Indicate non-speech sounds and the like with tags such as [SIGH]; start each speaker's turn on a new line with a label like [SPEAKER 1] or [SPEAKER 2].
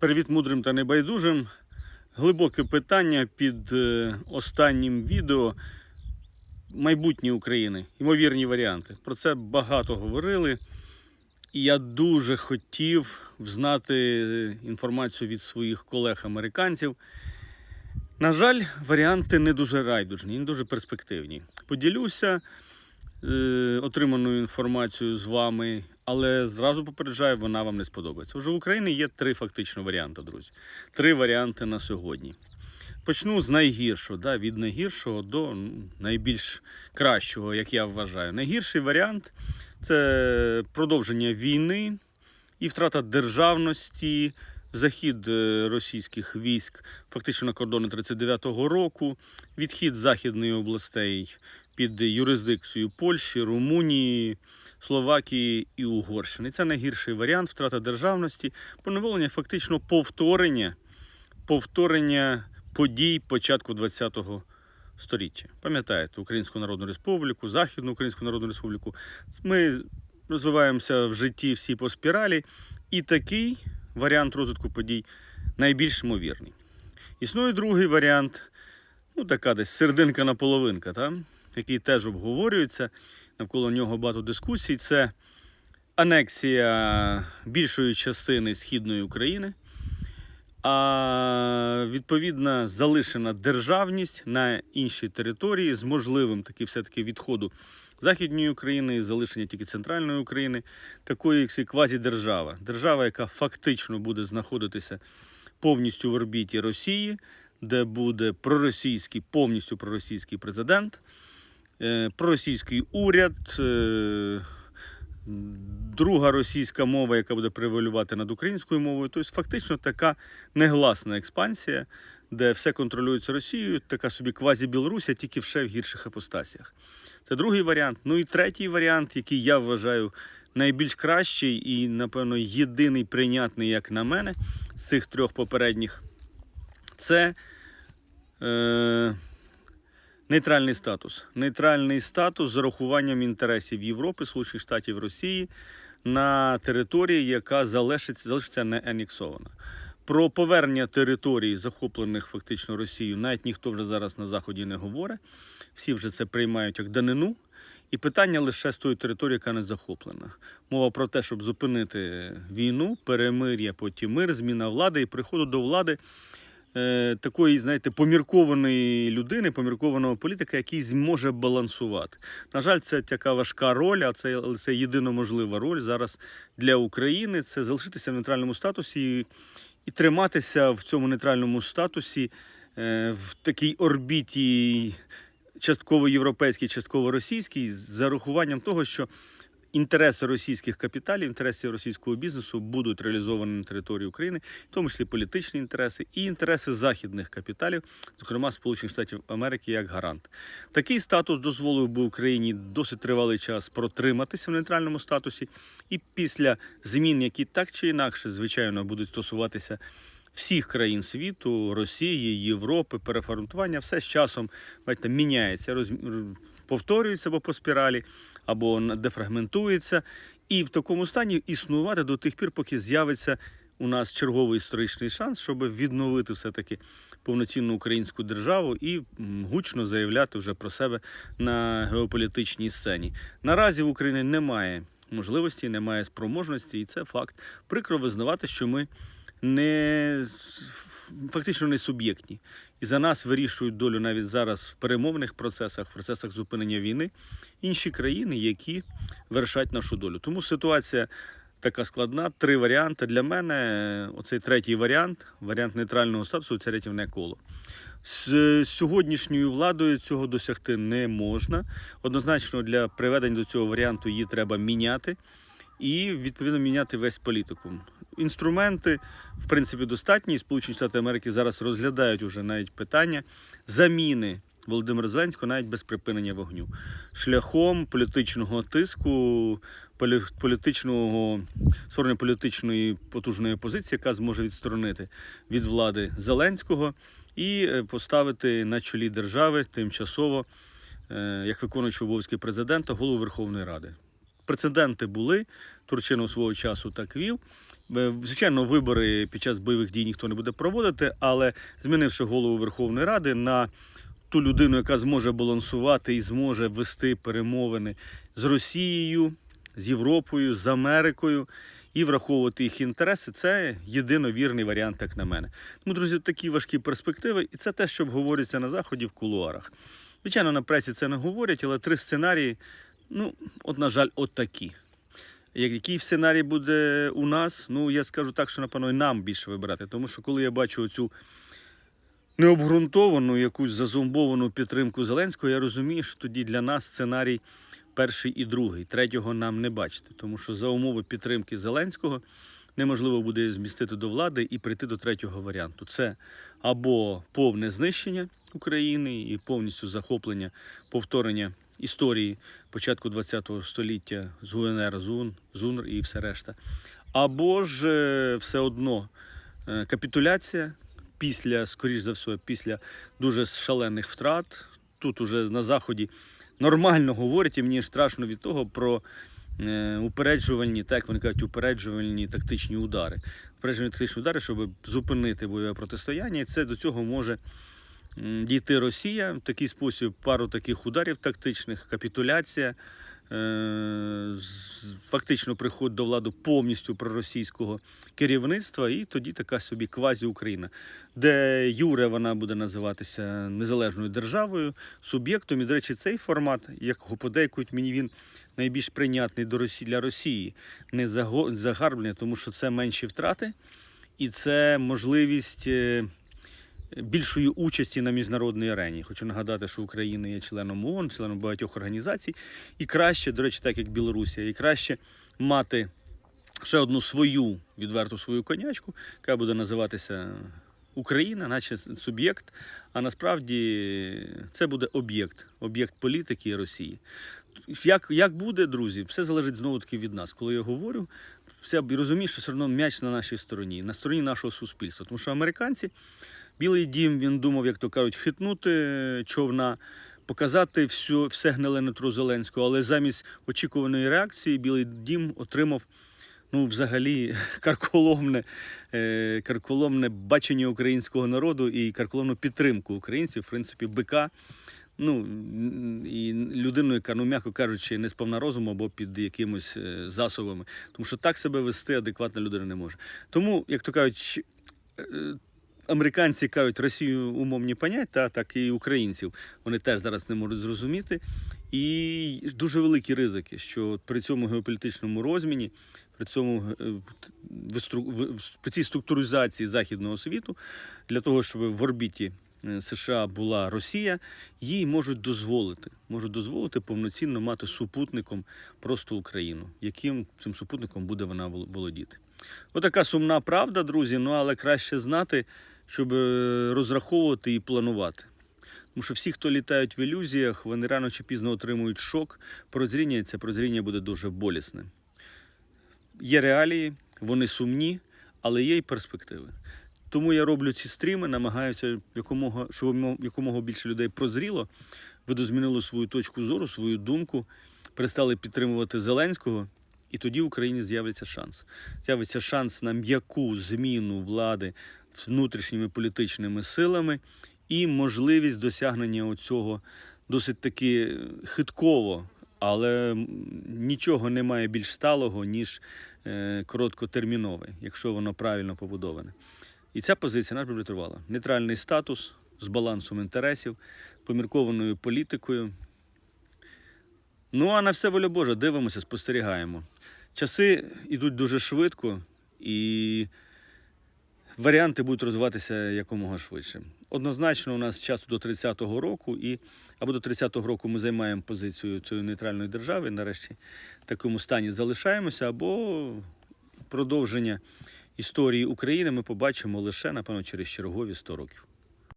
[SPEAKER 1] Привіт мудрим та небайдужим. Глибоке питання під е, останнім відео майбутнє України, ймовірні варіанти. Про це багато говорили. І я дуже хотів взнати е, інформацію від своїх колег-американців. На жаль, варіанти не дуже райдужні, не дуже перспективні. Поділюся е, отриманою інформацією з вами, але зразу попереджаю, вона вам не сподобається. Уже в Україні є три фактично варіанти, друзі. Три варіанти на сьогодні. Почну з найгіршого, да, від найгіршого до найбільш кращого, як я вважаю. Найгірший варіант це продовження війни і втрата державності, захід е, російських військ фактично на кордони 39-го року, відхід західних областей під юрисдикцію Польщі, Румунії, Словакії і Угорщини. Це найгірший варіант втрата державності, поневолення фактично повторення, повторення подій початку ХХ століття. Пам'ятаєте, Українську Народну Республіку, Західну Українську Народну Республіку. Ми розвиваємося в житті всі по спіралі, і такий варіант розвитку подій найбільш ймовірний. Існує другий варіант, ну така десь серединка на половинка, та? Який теж обговорюється. Навколо нього багато дискусій. Це анексія більшої частини східної України, а відповідна залишена державність на іншій території з можливим таки все-таки відходу Західної України залишення тільки центральної України, такої квазідержава. Держава, яка фактично буде знаходитися повністю в орбіті Росії, де буде проросійський, повністю проросійський президент, проросійський уряд. е, Друга російська мова, яка буде превалювати над українською мовою, тобто фактично така негласна експансія, де все контролюється Росією, така собі квазі-Білорусія, тільки ще в гірших апостасіях. Це другий варіант. Ну і третій варіант, який я вважаю найбільш кращий і, напевно, єдиний прийнятний, як на мене, з цих трьох попередніх, це е, нейтральний статус. Нейтральний статус з урахуванням інтересів Європи, Сполучених Штатів Росії на території, яка залишиться, залишиться не анексована. Про повернення територій, захоплених фактично Росією, навіть ніхто вже зараз на Заході не говорить. Всі вже це приймають як данину. І питання лише з тої території, яка не захоплена. Мова про те, щоб зупинити війну, перемир'я, потім мир, зміна влади і приходу до влади е, такої, знаєте, поміркованої людини, поміркованого політика, який зможе балансувати. На жаль, це така важка роль, а це, це єдино можлива роль зараз для України. Це залишитися в нейтральному статусі і, і триматися в цьому нейтральному статусі е, в такій орбіті частково європейський, частково російський, з зарахуванням того, що інтереси російських капіталів, інтереси російського бізнесу будуть реалізовані на території України, в тому числі політичні інтереси і інтереси західних капіталів, зокрема Сполучених Штатів Америки, як гарант. Такий статус дозволив би Україні досить тривалий час протриматися в нейтральному статусі, і після змін, які так чи інакше, звичайно, будуть стосуватися всіх країн світу, Росії, Європи, переформатування, все з часом бачите, міняється, роз... повторюється або по спіралі, або дефрагментується. І в такому стані існувати до тих пір, поки з'явиться у нас черговий історичний шанс, щоб відновити все-таки повноцінну українську державу і гучно заявляти вже про себе на геополітичній сцені. Наразі в Україні немає можливості, немає спроможності, і це факт. Прикро визнавати, що ми не фактично не суб'єктні. І за нас вирішують долю навіть зараз в перемовних процесах, в процесах зупинення війни інші країни, які вирішать нашу долю. Тому ситуація така складна. Три варіанти. Для мене оцей третій варіант, варіант нейтрального статусу, це рятівне коло. З сьогоднішньою владою цього досягти не можна. Однозначно, для приведення до цього варіанту її треба міняти і відповідно міняти весь політикум. Інструменти, в принципі, достатні. І Сполучені Штати Америки зараз розглядають уже навіть питання заміни Володимира Зеленського навіть без припинення вогню, шляхом політичного тиску, полі- політичного створення політичної потужної позиції, яка зможе відсторонити від влади Зеленського і е, поставити на чолі держави тимчасово, е, як виконуючий обов'язки президента, голову Верховної Ради. Прецеденти були. Турчинов свого часу так вів. Е, Звичайно, вибори під час бойових дій ніхто не буде проводити, але змінивши голову Верховної Ради на ту людину, яка зможе балансувати і зможе вести перемовини з Росією, з Європою, з Америкою і враховувати їх інтереси, це єдино вірний варіант, як на мене. Тому, друзі, такі важкі перспективи, і це те, що обговорюється на заході в кулуарах. Звичайно, на пресі це не говорять, але три сценарії, ну, от, на жаль, от такі. Як- Який сценарій буде у нас? Ну, я скажу так, що напевно і нам більше вибирати. Тому що коли я бачу цю необґрунтовану, якусь зазумбовану підтримку Зеленського, я розумію, що тоді для нас сценарій перший і другий. Третього нам не бачити. Тому що за умови підтримки Зеленського неможливо буде змістити до влади і прийти до третього варіанту. Це або повне знищення України і повністю захоплення, повторення історії початку ХХ століття з УНР, ЗУН, ЗУНР і все решта. Або ж е, все одно е, капітуляція після, скоріш за все, після дуже шалених втрат. Тут уже на заході нормально говорять, і мені страшно від того про е, упереджувальні, так вони кажуть, упереджувальні тактичні удари. Упереджувальні тактичні удари, щоб зупинити бойове протистояння, і це до цього може дійти Росія. В такий спосіб пару таких ударів тактичних, капітуляція. е, Фактично приход до влади повністю проросійського керівництва, і тоді така собі квазі-Україна, де Юре вона буде називатися незалежною державою, суб'єктом. І, до речі, цей формат, як його подейкують, мені він найбільш прийнятний для Росії, не загарблення, тому що це менші втрати, і це можливість. Більшої участі на міжнародній арені. Хочу нагадати, що Україна є членом ООН, членом багатьох організацій, і краще, до речі, так як Білорусія, і краще мати ще одну свою відверту свою конячку, яка буде називатися Україна, наче суб'єкт. А насправді це буде об'єкт, об'єкт політики Росії. Як, як буде, друзі, все залежить знову таки від нас. Коли я говорю, все розумієш, що все одно м'яч на нашій стороні, на стороні нашого суспільства. Тому що американці, Білий дім, він думав, як то кажуть, хитнути човна, показати всю, все гниле нутро Зеленського, але замість очікуваної реакції Білий дім отримав ну, взагалі [LAUGHS] карколомне, е, карколомне бачення українського народу і карколомну підтримку українців, в принципі, бика. Ну і людину, яка, ну м'яко кажучи, не сповна розуму або під якимось е, засобами, тому що так себе вести адекватна людина не може. Тому, як то кажуть, е, американці кажуть, Росію понять, та так і українців вони теж зараз не можуть зрозуміти. І дуже великі ризики, що при цьому геополітичному розміні, при цьому е, при цій структуризації західного світу, для того, щоб в орбіті е, США була Росія, їй можуть дозволити, можуть дозволити повноцінно мати супутником просто Україну, яким цим супутником буде вона вол- володіти. Отака сумна правда, друзі. Ну але краще знати, щоб е, розраховувати і планувати. Тому що всі, хто літають в ілюзіях, вони рано чи пізно отримують шок. Прозріння, і це прозріння буде дуже болісне. Є реалії, вони сумні, але є й перспективи. Тому я роблю ці стріми, намагаюся якомога, щоб мо- якомога більше людей прозріло, видозмінило свою точку зору, свою думку, перестали підтримувати Зеленського, і тоді в Україні з'явиться шанс. З'явиться шанс на м'яку зміну влади внутрішніми політичними силами і можливість досягнення оцього досить таки хитково, але нічого немає більш сталого, ніж е, короткотермінове, якщо воно правильно побудоване. І ця позиція нас буде тривала. Нейтральний статус з балансом інтересів, поміркованою політикою. Ну а на все воля Божа, дивимося, спостерігаємо. Часи йдуть дуже швидко, і варіанти будуть розвиватися якомога швидше. Однозначно, у нас часу до 30-го року, і або до 30-го року ми займаємо позицію цієї нейтральної держави, нарешті в такому стані залишаємося, або продовження історії України ми побачимо лише, напевно, через чергові 100 років.